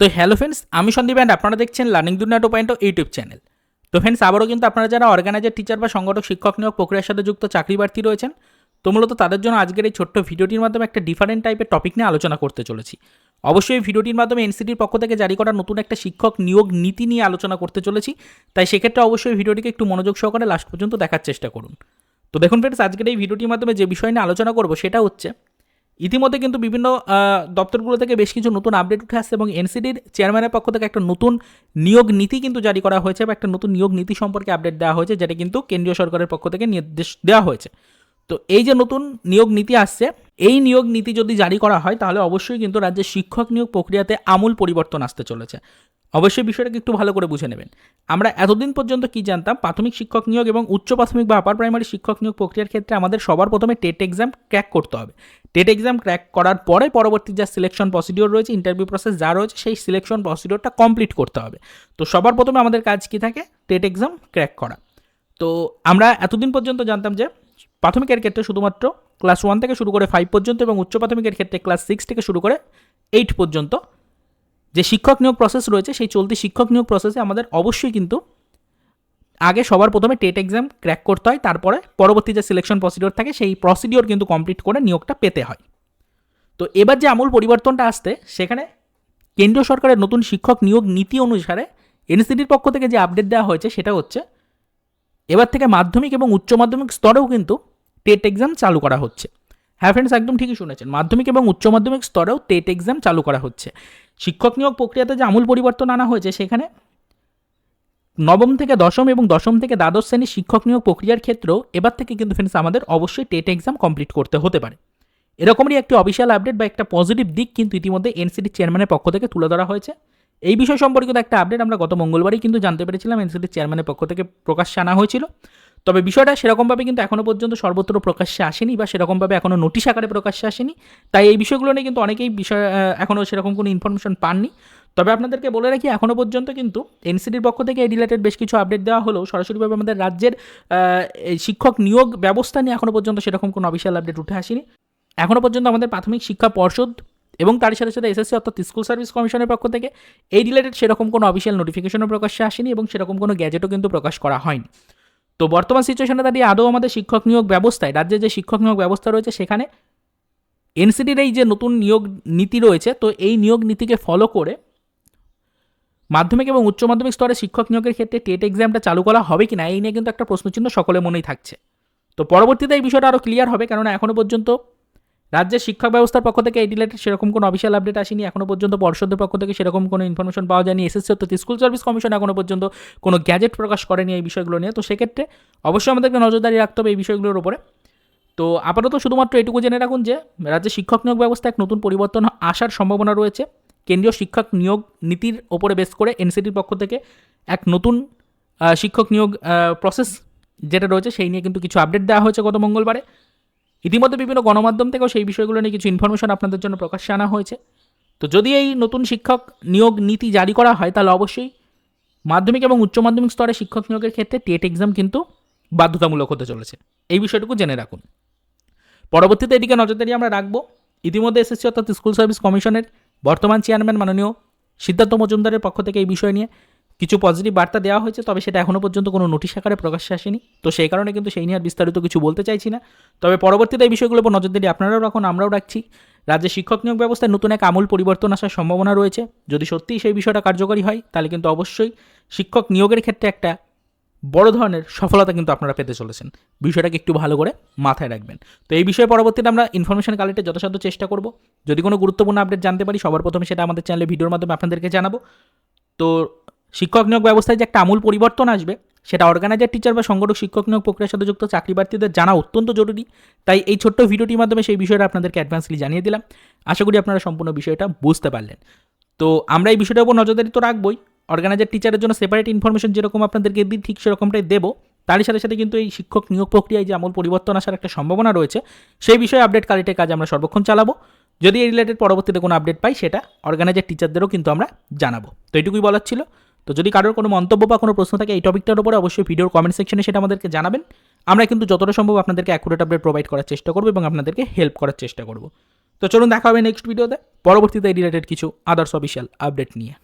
তো hello friends আমি Sandeep and আপনারা দেখছেন learning Duniya two point YouTube channel তো ফ্রেন্ডস আবারও কিন্তু আপনারা যারা অর্গানাইজার টিচার বা সংগঠক, শিক্ষক নিয়োগ প্রক্রিয়ার সাথে যুক্ত চাকরি প্রার্থী রয়েছেন, তো মূলত তাদের জন্য আজকের এই ছোট্ট ভিডিওটির মাধ্যমে একটা ডিফারেন্ট টাইপের টপিক নিয়ে আলোচনা করতে চলেছি। অবশ্যই এই ভিডিওটির মাধ্যমে এনসিটির পক্ষ থেকে জারি করা নতুন একটা শিক্ষক নিয়োগ নীতি নিয়ে আলোচনা করতে চলেছি, তাই সেক্ষেত্রে অবশ্যই ভিডিওটিকে একটু মনোযোগ সহকারে লাস্ট পর্যন্ত দেখার চেষ্টা করুন। তো দেখুন ফ্রেন্ডস আজকের এই ভিডিওটির মাধ্যমে যে বিষয় নিয়ে আলোচনা করব, সেটা হচ্ছে ইতিমধ্যে কিন্তু বিভিন্ন দপ্তরগুলো থেকে বেশ কিছু নতুন আপডেট উঠে আসছে এবং এনসিডির চেয়ারম্যানের পক্ষ থেকে একটা নতুন নিয়োগ নীতি কিন্তু জারি করা হয়েছে বা একটা নতুন নিয়োগ নীতি সম্পর্কে আপডেট দেওয়া হয়েছে, যেটা কিন্তু কেন্দ্রীয় সরকারের পক্ষ থেকে নির্দেশ দেওয়া হয়েছে। তো এই যে নতুন নিয়োগ নীতি আসছে এই নিয়োগ নীতি যদি জারি করা হয়, তাহলে অবশ্যই কিন্তু রাজ্যের শিক্ষক নিয়োগ প্রক্রিয়াতে আমূল পরিবর্তন আসতে চলেছে। অবশ্যই বিষয়টাকে একটু ভালো করে বুঝে নেবেন। আমরা এতদিন পর্যন্ত কি জানতাম? প্রাথমিক শিক্ষক নিয়োগ এবং উচ্চ প্রাথমিক বা আপার প্রাইমারি শিক্ষক নিয়োগ প্রক্রিয়ার ক্ষেত্রে আমাদের সবার প্রথমে টেট এক্সাম ক্র্যাক করতে হবে। টেট এক্সাম ক্র্যাক করার পরে পরবর্তী যা সিলেকশন প্রসিডিওর রয়েছে, ইন্টারভিউ প্রসেস যা রয়েছে, সেই সিলেকশন প্রসিডিওরটা কমপ্লিট করতে হবে। তো সবার প্রথমে আমাদের কাজ কি থাকে? টেট এক্সাম ক্র্যাক করা। তো আমরা এতদিন পর্যন্ত জানতাম যে প্রাথমিকের ক্ষেত্রে শুধুমাত্র ক্লাস ওয়ান থেকে শুরু করে ফাইভ পর্যন্ত এবং উচ্চ প্রাথমিকের ক্ষেত্রে ক্লাস সিক্স থেকে শুরু করে এইট পর্যন্ত যে শিক্ষক নিয়োগ প্রসেস রয়েছে, সেই চলতি শিক্ষক নিয়োগ প্রসেসে আমাদের অবশ্যই কিন্তু আগে সবার প্রথমে টেট এক্সাম ক্র্যাক করতে হয়, তারপরে পরবর্তী যে সিলেকশন প্রসিডিওর থাকে, সেই প্রসিডিওর কিন্তু কমপ্লিট করে নিয়োগটা পেতে হয়। তো এবার যে আমূল পরিবর্তনটা আসতে সেখানে কেন্দ্রীয় সরকারের নতুন শিক্ষক নিয়োগ নীতি অনুসারে এনসিটির পক্ষ থেকে যে আপডেট দেওয়া হয়েছে, সেটা হচ্ছে এবার থেকে মাধ্যমিক এবং উচ্চ মাধ্যমিক স্তরেও কিন্তু টেট এক্সাম চালু করা হচ্ছে। হ্যাঁ ফ্রেন্ডস একদম ঠিকই শুনেছেন। মাধ্যমিক এবং উচ্চ মাধ্যমিক স্তরেও টেট এক্সাম চালু করা হচ্ছে। শিক্ষক নিয়োগ প্রক্রিয়াতে যে আমূল পরিবর্তন আনা হয়েছে, সেখানে নবম থেকে দশম এবং দশম থেকে দ্বাদশ শ্রেণির শিক্ষক নিয়োগ প্রক্রিয়ার ক্ষেত্রেও এবার থেকে কিন্তু ফ্রেন্ডস আমাদের অবশ্যই টেট এক্সাম কমপ্লিট করতে হতে পারে। এরকমই একটি অফিসিয়াল আপডেট বা একটা পজিটিভ দিক কিন্তু ইতিমধ্যে এনসিডি চেয়ারম্যানের পক্ষ থেকে তুলে ধরা হয়েছে। এই বিষয় সম্পর্কিত একটা আপডেট আমরা গত মঙ্গলবারই কিন্তু জানতে পেরেছিলাম এনসিডি চেয়ারম্যানের পক্ষ থেকে প্রকাশ্যে আনা হয়েছিল। তবে বিষয়টা সেরকমভাবে কিন্তু এখনও পর্যন্ত সর্বত্র প্রকাশ্যে আসেনি বা সেরকমভাবে এখনও নোটিশ আকারে প্রকাশ্যে আসেনি। তাই এই বিষয়গুলো নিয়ে কিন্তু অনেকেই বিষয় এখনও সেরকম কোনো ইনফরমেশন পাননি। তবে আপনাদেরকে বলে রাখি এখনও পর্যন্ত কিন্তু এনসিডির পক্ষ থেকে এই রিলেটেড বেশ কিছু আপডেট দেওয়া হলেও সরাসরিভাবে আমাদের রাজ্যের শিক্ষক নিয়োগ ব্যবস্থা নিয়ে এখনও পর্যন্ত সেরকম কোনো অফিসিয়াল আপডেট উঠে আসেনি। এখনও পর্যন্ত আমাদের প্রাথমিক শিক্ষা পর্ষদ এবং তার সাথে সাথে এসএসসি অর্থাৎ স্কুল সার্ভিস কমিশনের পক্ষ থেকে এই রিলেটেড সেরকম কোনো অফিসিয়াল নোটিফিকেশনও প্রকাশ্যে আসেনি এবং সেরকম কোনো গ্যাজেটও কিন্তু প্রকাশ করা হয়নি। তো বর্তমান সিচুয়েশনে দাঁড়িয়ে আদৌ আমাদের শিক্ষক নিয়োগ ব্যবস্থায়, রাজ্যে যে শিক্ষক নিয়োগ ব্যবস্থা রয়েছে সেখানে এনসিডির এই যে নতুন নিয়োগ নীতি রয়েছে, তো এই নিয়োগ নীতিকে ফলো করে মাধ্যমিক এবং উচ্চ মাধ্যমিক স্তরে শিক্ষক নিয়োগের ক্ষেত্রে টেট এক্সামটা চালু করা হবে কি না এই নিয়ে কিন্তু একটা প্রশ্নচিহ্ন সকলের মনেই থাকছে। তো পরবর্তীতে এই বিষয়টা আরও ক্লিয়ার হবে, কেননা এখনও পর্যন্ত রাজ্যের শিক্ষা ব্যবস্থার পক্ষ থেকে এই রিলেটেড সেরকম কোনো অফিসিয়াল আপডেট আসেনি। এখনও পর্যন্ত পর্ষদের পক্ষ থেকে সেরকম কোনো ইনফরমেশন পাওয়া যায়নি। এসএসসি অর্থাৎ স্কুল সার্ভিস কমিশন এখনও পর্যন্ত কোনো গ্যাজেট প্রকাশ করেনি এই বিষয়গুলো নিয়ে। তো সেক্ষেত্রে অবশ্যই আমাদেরকে নজরদারি রাখতে হবে এই বিষয়গুলোর উপরে। তো আপাতত শুধুমাত্র এটুকু জেনে রাখুন যে রাজ্যের শিক্ষক নিয়োগ ব্যবস্থা এক নতুন পরিবর্তন আসার সম্ভাবনা রয়েছে। কেন্দ্রীয় শিক্ষক নিয়োগ নীতির ওপরে বেস করে এনসিটির পক্ষ থেকে এক নতুন শিক্ষক নিয়োগ প্রসেস যেটা রয়েছে সেই নিয়ে কিন্তু কিছু আপডেট দেওয়া হয়েছে গত মঙ্গলবারে। ইতিমধ্যে বিভিন্ন গণমাধ্যম থেকেও সেই বিষয়গুলো নিয়ে কিছু ইনফরমেশন আপনাদের জন্য প্রকাশ্যে আনা হয়েছে। তো যদি এই নতুন শিক্ষক নিয়োগ নীতি জারি করা হয়, তাহলে অবশ্যই মাধ্যমিক এবং উচ্চ মাধ্যমিক স্তরে শিক্ষক নিয়োগের ক্ষেত্রে টেট এক্সাম কিন্তু বাধ্যতামূলক হতে চলেছে। এই বিষয়টুকু জেনে রাখুন। পরবর্তীতে এদিকে নজরদারি আমরা রাখব, ইতিমধ্যে এসএসসি অর্থাৎ স্কুল সার্ভিস কমিশনের বর্তমান চেয়ারম্যান মাননীয় সিদ্ধার্থ মজুমদারের পক্ষ থেকে এই বিষয় নিয়ে। কিছু পজিটিভ বার্তা দেওয়া হয়েছে, তবে সেটা এখনও পর্যন্ত কোনো নোটিশ আকারে প্রকাশ্যে আসেনি। তো সেই কারণে কিন্তু সেই নিয়ে আর বিস্তারিত কিছু বলতে চাইছি না। তবে পরবর্তীতে এই বিষয়গুলোর উপর নজর নজরদারি আপনারাও রাখুন, আমরাও রাখছি। রাজ্যে শিক্ষক নিয়োগ ব্যবস্থায় নতুন এক আমূল পরিবর্তন আসার সম্ভাবনা রয়েছে। যদি সত্যিই সেই বিষয়টা কার্যকরী হয়, তাহলে কিন্তু অবশ্যই শিক্ষক নিয়োগের ক্ষেত্রে একটা বড় ধরনের সফলতা কিন্তু আপনারা পেতে চলেছেন। বিষয়টাকে একটু ভালো করে মাথায় রাখবেন। তো এই বিষয়ে পরবর্তীতে আমরা ইনফরমেশন কালেক্টের যথাসাধ্য চেষ্টা করব। যদি কোনো গুরুত্বপূর্ণ আপডেট জানতে পারি, সবার প্রথমে সেটা আমাদের চ্যানেলে ভিডিওর মাধ্যমে আপনাদেরকে জানাব। তো শিক্ষক নিয়োগ ব্যবস্থায় যে একটা আমূল পরিবর্তন আসবে, সেটা অর্গানাইজার টিচার বা সংগঠক শিক্ষক নিয়োগ প্রক্রিয়ার সাথে যুক্ত চাকরি প্রার্থীদের জানা অত্যন্ত জরুরি। তাই এই ছোট্ট ভিডিওটির মাধ্যমে সেই বিষয়টা আপনাদেরকে অ্যাডভান্সলি জানিয়ে দিলাম। আশা করি আপনারা সম্পূর্ণ বিষয়টা বুঝতে পারলেন। তো আমরা এই বিষয়টার উপর নজরদারি তো রাখবই। অর্গানাইজার টিচারের জন্য সেপারেট ইনফরমেশন যেরকম আপনাদেরকে দিই, ঠিক সেরকমটাই দেবো। তারই সাথে সাথে কিন্তু এই শিক্ষক নিয়োগ প্রক্রিয়ায় যে আমূল পরিবর্তন আসার একটা সম্ভাবনা রয়েছে, সেই বিষয়ে আপডেট কালেক্টের কাজ আমরা সর্বক্ষণ চালাবো। যদি এই রিলেটেড পরবর্তীতে কোনো আপডেট পাই, সেটা অর্গানাইজার টিচারদেরও কিন্তু আমরা জানাব। তো এইটুকুই বলার ছিল। তো যদি কারোর কোনো মন্তব্য বা কোনো প্রশ্ন থাকে এই টপিকটার উপরে অবশ্যই ভিডিওর কমেন্ট সেকশনে সেটা আমাদেরকে জানাবেন। আমরা কিন্তু যতটা সম্ভব আপনাদেরকে অ্যাকুরেট আপডেট প্রোভাইড করার চেষ্টা করব এবং আপনাদেরকে হেল্প করার চেষ্টা করব। তো চলুন দেখা হবে নেক্সট ভিডিওতে পরবর্তীতে রিলেটেড কিছু আদার্স অফিসিয়াল আপডেট নিয়ে।